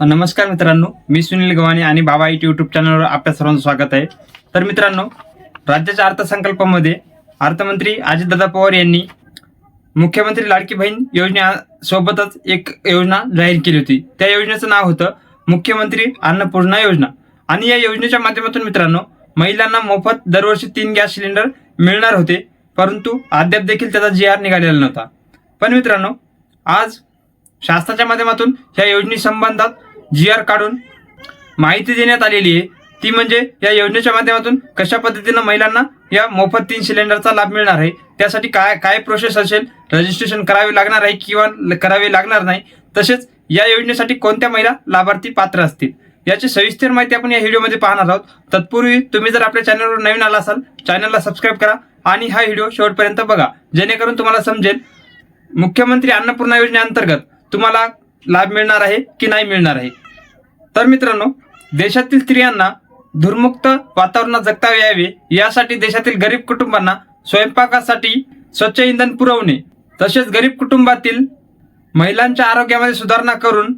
नमस्कार मित्रांनो मी सुनील गव्हाणे आणि बाबा इट यूट्यूब चॅनलवर आपल्या सर्वांचं स्वागत आहे. तर मित्रांनो राज्याच्या अर्थसंकल्पामध्ये अर्थमंत्री अजितदादा पवार यांनी मुख्यमंत्री लाडकी बहीण योजनेसोबतच एक योजना जाहीर केली होती. त्या योजनेचं नाव होतं मुख्यमंत्री अन्नपूर्णा योजना. आणि या योजनेच्या माध्यमातून मित्रांनो महिलांना मोफत दरवर्षी तीन गॅस सिलेंडर मिळणार होते परंतु अद्याप देखील त्याचा जी आर निघालेला नव्हता. पण मित्रांनो आज शासनाच्या माध्यमातून या योजनेसंबंधात जी आर काढून माहिती देण्यात आलेली आहे. ती म्हणजे या योजनेच्या माध्यमातून कशा पद्धतीनं महिलांना या मोफत तीन सिलेंडरचा लाभ मिळणार आहे? त्यासाठी काय काय प्रोसेस असेल? रजिस्ट्रेशन करावे लागणार आहे किंवा ल- करावे लागणार नाही? तसेच या योजनेसाठी कोणत्या महिला लाभार्थी पात्र असतील? याची सविस्तर माहिती आपण या व्हिडिओमध्ये पाहणार आहोत. तत्पूर्वी तुम्ही जर आपल्या चॅनलवर नवीन आला असाल चॅनलला सबस्क्राईब करा आणि हा व्हिडिओ शेवटपर्यंत बघा. जेणेकरून तुम्हाला समजेल मुख्यमंत्री अन्नपूर्णा योजनेअंतर्गत तुम्हाला लाभ मिळणार आहे की नाही मिळणार आहे? तर मित्रांनो देशातील स्त्रियांना धुरमुक्त वातावरणात जगता यावे यासाठी देशातील गरीब कुटुंबांना स्वयंपाकासाठी स्वच्छ इंधन पुरवणे तसेच गरीब कुटुंबातील महिलांच्या आरोग्यामध्ये सुधारणा करून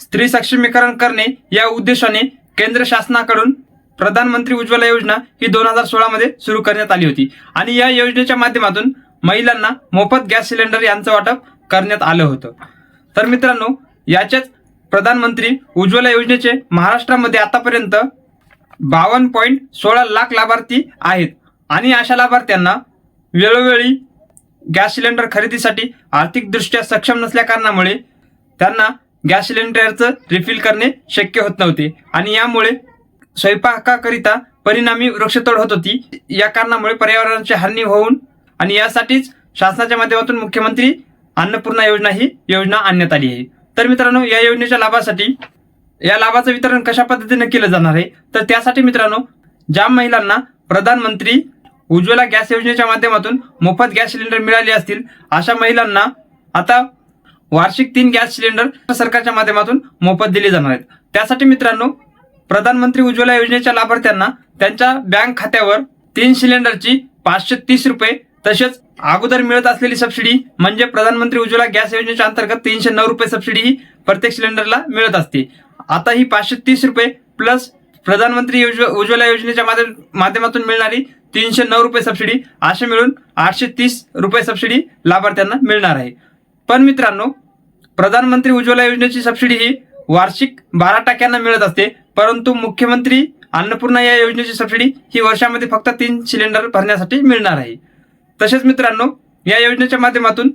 स्त्री सक्षमीकरण करणे या उद्देशाने केंद्र शासनाकडून प्रधानमंत्री उज्ज्वला योजना ही दोन हजार सोळामध्ये सुरू करण्यात आली होती. आणि या योजनेच्या माध्यमातून महिलांना मोफत गॅस सिलेंडर यांचं वाटप करण्यात आलं होतं. तर मित्रांनो याच्याच प्रधानमंत्री उज्ज्वला योजनेचे महाराष्ट्रामध्ये आतापर्यंत बावन्न पॉईंट सोळा लाख लाभार्थी आहेत. आणि अशा लाभार्थ्यांना वेळोवेळी गॅस सिलेंडर खरेदीसाठी आर्थिकदृष्ट्या सक्षम नसल्या कारणामुळे त्यांना गॅस सिलेंडरचं रिफिल करणे शक्य होत नव्हते. आणि यामुळे स्वयंपाकाकरिता परिणामी वृक्षतोड होत होती. या कारणामुळे पर्यावरणाची हानी होऊन आणि यासाठीच शासनाच्या माध्यमातून मुख्यमंत्री अन्नपूर्णा योजना ही योजना आणण्यात आली आहे. तर मित्रांनो या योजनेच्या लाभासाठी या लाभाचं वितरण कशा पद्धतीने केलं जाणार आहे? तर त्यासाठी मित्रांनो ज्या महिलांना प्रधानमंत्री उज्ज्वला गॅस योजनेच्या माध्यमातून मोफत गॅस सिलेंडर मिळाले असतील अशा महिलांना आता वार्षिक तीन गॅस सिलेंडर सरकारच्या माध्यमातून मोफत दिले जाणार आहेत. त्यासाठी मित्रांनो प्रधानमंत्री उज्ज्वला योजनेच्या लाभार्थ्यांना त्यांच्या बँक खात्यावर तीन सिलेंडरची पाचशे तीस रुपये तसेच अगोदर मिळत असलेली सबसिडी म्हणजे प्रधानमंत्री उज्ज्वला गॅस योजनेच्या अंतर्गत तीनशे नऊ रुपये सबसिडी ही प्रत्येक सिलेंडरला मिळत असते. आता ही पाचशे तीस रुपये प्लस प्रधानमंत्री उज्ज्वला योजनेच्या माध्यम- माध्यमातून मिळणारी तीनशे नऊ रुपये सबसिडी असे मिळून आठशे तीस रुपये सबसिडी लाभार्थ्यांना मिळणार आहे. पण मित्रांनो प्रधानमंत्री उज्ज्वला योजनेची सबसिडी ही वार्षिक बारा टक्क्यांना मिळत असते. परंतु मुख्यमंत्री अन्नपूर्णा या योजनेची सबसिडी ही वर्षामध्ये फक्त तीन सिलेंडर भरण्यासाठी मिळणार आहे. तसेच मित्रांनो या योजनेच्या माध्यमातून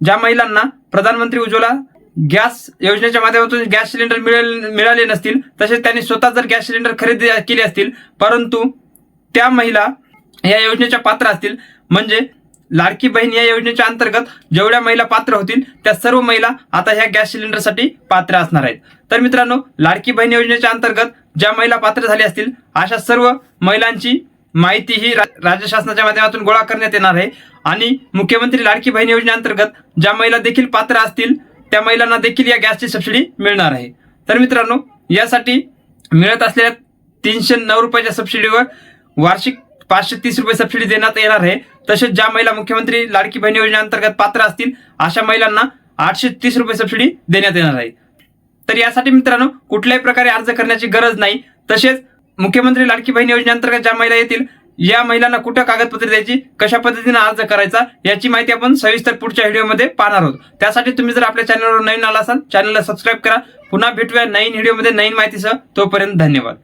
ज्या महिलांना प्रधानमंत्री उज्ज्वला गॅस योजनेच्या माध्यमातून गॅस सिलेंडर मिळेल मिळाले नसतील तसेच त्यांनी स्वतः जर गॅस सिलेंडर खरेदी केले असतील परंतु त्या महिला या योजनेच्या पात्र असतील. म्हणजे लाडकी बहीण या योजनेच्या अंतर्गत जेवढ्या महिला पात्र होतील त्या सर्व महिला आता ह्या गॅस सिलेंडरसाठी पात्र असणार आहेत. तर मित्रांनो लाडकी बहीण योजनेच्या अंतर्गत ज्या महिला पात्र झाल्या असतील अशा सर्व महिलांची माहिती ही राज्य शासनाच्या माध्यमातून गोळा करण्यात येणार आहे. आणि मुख्यमंत्री लाडकी बहीण योजनेअंतर्गत ज्या महिला देखील पात्र असतील त्या महिलांना देखील या गॅसची सबसिडी मिळणार आहे. तर मित्रांनो यासाठी मिळत असलेल्या तीनशे नऊ रुपयाच्या सबसिडीवर वार्षिक पाचशे तीस रुपये सबसिडी देण्यात येणार आहे. तसेच ज्या महिला मुख्यमंत्री लाडकी बहीण योजनेअंतर्गत पात्र असतील अशा महिलांना आठशे तीस रुपये सबसिडी देण्यात येणार आहे. तर यासाठी मित्रांनो कुठल्याही प्रकारे अर्ज करण्याची गरज नाही. तसेच मुख्यमंत्री लाडकी बहीण योजनेअंतर्गत ज्या महिला येतील या महिलांना कुठं कागदपत्रे द्यायची कशा पद्धतीने अर्ज करायचा याची माहिती आपण सविस्तर पुढच्या व्हिडिओमध्ये पाहणार आहोत. त्यासाठी तुम्ही जर आपल्या चॅनलवर नवीन आला असाल चॅनलला सबस्क्राईब करा. पुन्हा भेटूया नवीन व्हिडिओमध्ये नवीन माहितीसह. तोपर्यंत धन्यवाद.